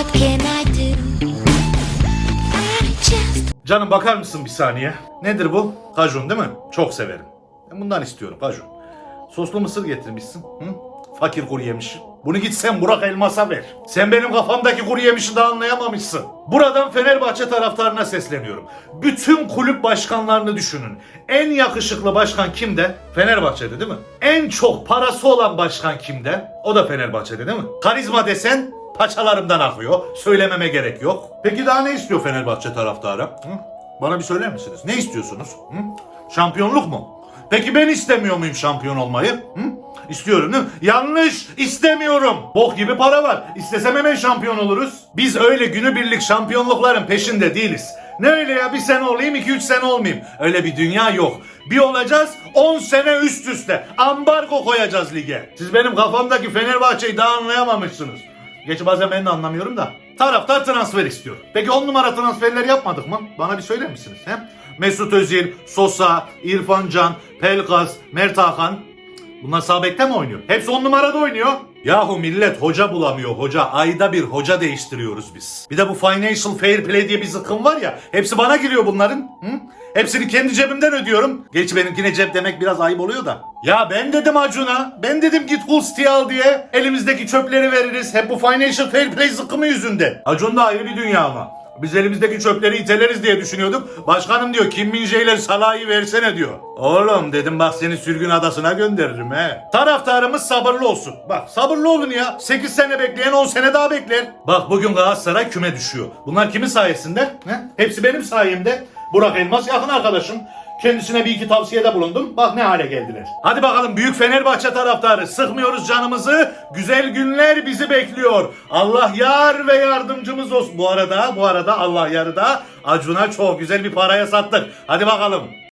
What can I do? I just Canım bakar mısın bir saniye? Nedir bu? Kajun değil mi? Çok severim. Ben bundan istiyorum kajun. Soslu mısır getirmişsin. Hı? Fakir kuru yemiş. Bunu git sen Burak Elmas'a ver. Sen benim kafamdaki kuru yemişi daha anlayamamışsın. Buradan Fenerbahçe taraftarına sesleniyorum. Bütün kulüp başkanlarını düşünün. En yakışıklı başkan kimde? Fenerbahçe'de değil mi? En çok parası olan başkan kimde? O da Fenerbahçe'de değil mi? Karizma desen paçalarımdan akıyor. Söylememe gerek yok. Peki daha ne istiyor Fenerbahçe taraftarı? Hı? Bana bir söyler misiniz? Ne istiyorsunuz? Hı? Şampiyonluk mu? Peki ben istemiyor muyum şampiyon olmayı? Hı? İstiyorum değil mi? Yanlış istemiyorum. Bok gibi para var. İstesem hemen şampiyon oluruz. Biz öyle günübirlik şampiyonlukların peşinde değiliz. Ne öyle ya bir sene olayım iki üç sene olmayayım. Öyle bir dünya yok. Bir olacağız 10 sene üst üste. Ambargo koyacağız lige. Siz benim kafamdaki Fenerbahçe'yi daha anlayamamışsınız. Geç bazen ben de anlamıyorum da. Taraftar transfer istiyor. Peki 10 numara transferler yapmadık mı? Bana bir söyler misiniz? He? Mesut Özil, Sosa, İrfan Can, Pelkas, Mert Hakan. Bunlar sağ bekte mi oynuyor? Hepsi 10 numarada oynuyor. Yahu millet hoca bulamıyor hoca. Ayda bir hoca değiştiriyoruz biz. Bir de bu financial fair play diye bir zıkkım var ya. Hepsi bana giriyor bunların. Hı? Hepsini kendi cebimden ödüyorum. Geç benimkine cep demek biraz ayıp oluyor da. Ya ben dedim Acun'a. Ben dedim git Hulsti'yi al diye. Elimizdeki çöpleri veririz. Hep bu financial fair play zıkkımı yüzünden. Acun da ayrı bir dünya ama. Biz elimizdeki çöpleri iteleriz diye düşünüyorduk. Başkanım diyor Kim Min Jae'ler Salah'ı versene diyor. Oğlum dedim bak seni sürgün adasına gönderirim he. Taraftarımız sabırlı olsun. Bak sabırlı olun ya. 8 sene bekleyen 10 sene daha bekler. Bak bugün Galatasaray küme düşüyor. Bunlar kimin sayesinde? He? Hepsi benim sayemde. Burak Elmas yakın arkadaşım. Kendisine bir iki tavsiyede bulundum. Bak ne hale geldiler. Hadi bakalım büyük Fenerbahçe taraftarı. Sıkmıyoruz canımızı. Güzel günler bizi bekliyor. Allah yar ve yardımcımız olsun. Bu arada bu arada Allah yarıda Acun'a çok güzel bir paraya sattık. Hadi bakalım.